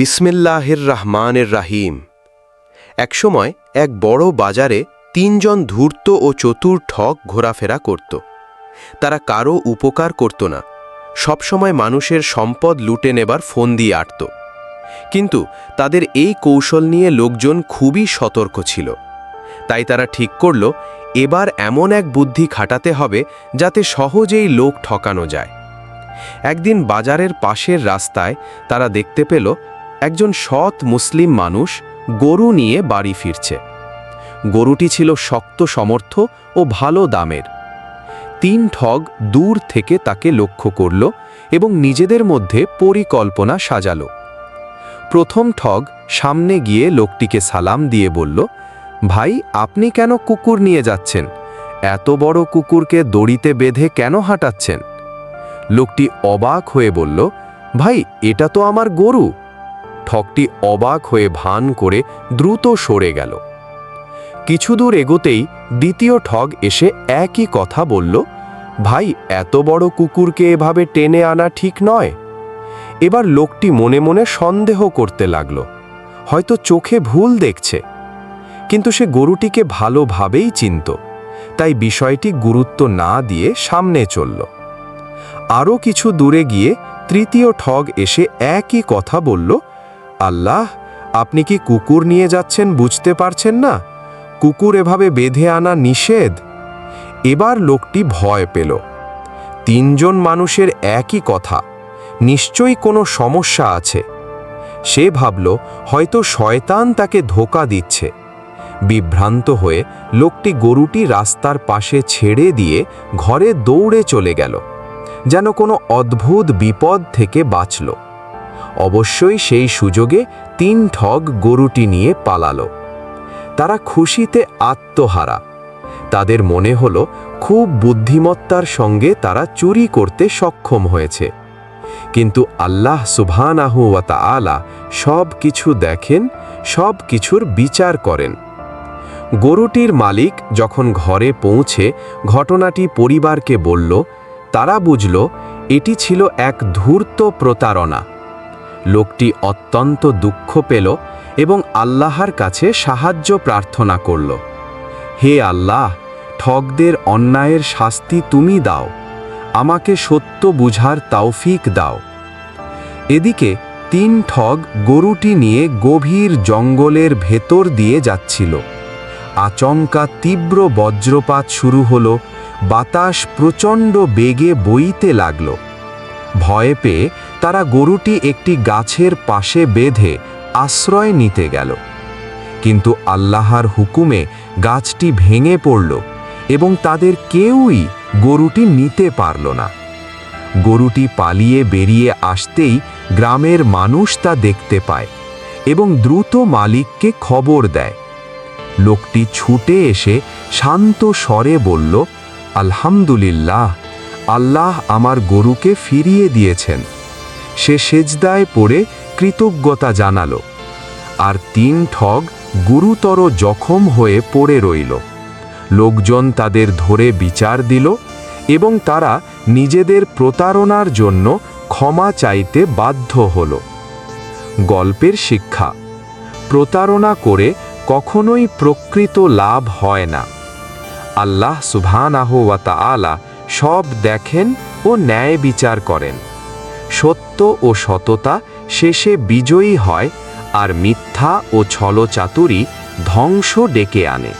বিসমিল্লাহির রহমানের রাহিম একসময় এক বড় বাজারে তিনজন ধূর্ত ও চতুর ঠক ঘোরাফেরা করত। তারা কারও উপকার করত না। সবসময় মানুষের সম্পদ লুটে নেবার ফোন দিয়ে আটত। কিন্তু তাদের এই কৌশল নিয়ে লোকজন খুবই সতর্ক ছিল। তাই তারা ঠিক করল, এবার এমন এক বুদ্ধি খাটাতে হবে যাতে সহজেই লোক ঠকানো যায়। একদিন বাজারের পাশের রাস্তায় তারা দেখতে পেল একজন সৎ মুসলিম মানুষ গরু নিয়ে বাড়ি ফিরছে। গরুটি ছিল শক্ত সমর্থ ও ভালো দামের। তিন ঠগ দূর থেকে তাকে লক্ষ্য করল এবং নিজেদের মধ্যে পরিকল্পনা সাজালো। প্রথম ঠগ সামনে গিয়ে লোকটিকে সালাম দিয়ে বলল, ভাই, আপনি কেন কুকুর নিয়ে যাচ্ছেন? এত বড় কুকুরকে দড়িতে বেঁধে কেন হাঁটাচ্ছেন? লোকটি অবাক হয়ে বলল, ভাই, এটা তো আমার গরু। ঠকটি অবাক হয়ে ভান করে দ্রুত সরে গেল। কিছু দূর এগোতেই দ্বিতীয় ঠগ এসে একই কথা বলল, ভাই, এত বড় কুকুরকে এভাবে টেনে আনা ঠিক নয়। এবার লোকটি মনে মনে সন্দেহ করতে লাগল, হয়তো চোখে ভুল দেখছে। কিন্তু সে গরুটিকে ভালোভাবেই চিনত, তাই বিষয়টি গুরুত্ব না দিয়ে সামনে চলল। আরও কিছু দূরে গিয়ে তৃতীয় ঠগ এসে একই কথা বলল আল্লাহ, আপনি কি কুকুর নিয়ে যাচ্ছেন বুঝতে পারছেন না? কুকুর এভাবে বেঁধে আনা নিষেধ? এবার লোকটি ভয় পেল। তিনজন মানুষের একই কথা, নিশ্চয়ই কোনো সমস্যা আছে। সে ভাবল, হয়তো শয়তান তাকে ধোকা দিচ্ছে। বিভ্রান্ত হয়ে লোকটি গরুটি রাস্তার পাশে ছেড়ে দিয়ে ঘরে দৌড়ে চলে গেল, যেন কোনো অদ্ভুত বিপদ থেকে বাঁচল। অবশ্যই সেই সুযোগে তিন ঠগ গরুটি নিয়ে পালালো। তারা খুশিতে আত্মহারা। তাদের মনে হলো, খুব বুদ্ধিমত্তার সঙ্গে তারা চুরি করতে সক্ষম হয়েছে। কিন্তু আল্লাহ সুবহানাহু ওয়া আলা সব কিছু দেখেন, সব কিছুর বিচার করেন। গরুটির মালিক যখন ঘরে পৌঁছে ঘটনাটি পরিবারকে বলল, তারা বুঝল, এটি ছিল এক ধূর্ত প্রতারণা। লোকটি অত্যন্ত দুঃখ পেল এবং আল্লাহর কাছে সাহায্য প্রার্থনা করল। হে আল্লাহ, ঠগদের অন্যায়ের শাস্তি তুমি দাও। আমাকে সত্য বুঝার তাওফিক দাও। এদিকে তিন ঠগ গরুটি নিয়ে গভীর জঙ্গলের ভেতর দিয়ে যাচ্ছিল। আচমকা তীব্র বজ্রপাত শুরু হলো, বাতাস প্রচণ্ড বেগে বইতে লাগল। ভয়ে পেয়ে তারা গরুটি একটি গাছের পাশে বেঁধে আশ্রয় নিতে গেল। কিন্তু আল্লাহর হুকুমে গাছটি ভেঙে পড়ল এবং তাদের কেউই গরুটি নিতে পারল না। গরুটি পালিয়ে বেরিয়ে আসতেই গ্রামের মানুষ তা দেখতে পায় এবং দ্রুত মালিককে খবর দেয়। লোকটি ছুটে এসে শান্ত স্বরে বলল, আলহামদুলিল্লাহ, আল্লাহ আমার গরুকে ফিরিয়ে দিয়েছেন। সে সেজদায় পড়ে কৃতজ্ঞতা জানালো, আর তিন ঠগ গুরুতর জখম হয়ে পড়ে রইল। লোকজন তাদের ধরে বিচার দিল এবং তারা নিজেদের প্রতারণার জন্য ক্ষমা চাইতে বাধ্য হল। গল্পের শিক্ষা, প্রতারণা করে কখনোই প্রকৃত লাভ হয় না। আল্লাহ সুবহানাহু ওয়া তাআলা সব দেখেন ও ন্যায় বিচার করেন। সত্য ও সততা শেষে বিজয়ী হয় আর মিথ্যা ও ছলচাতুরি ধ্বংস ডেকে আনে।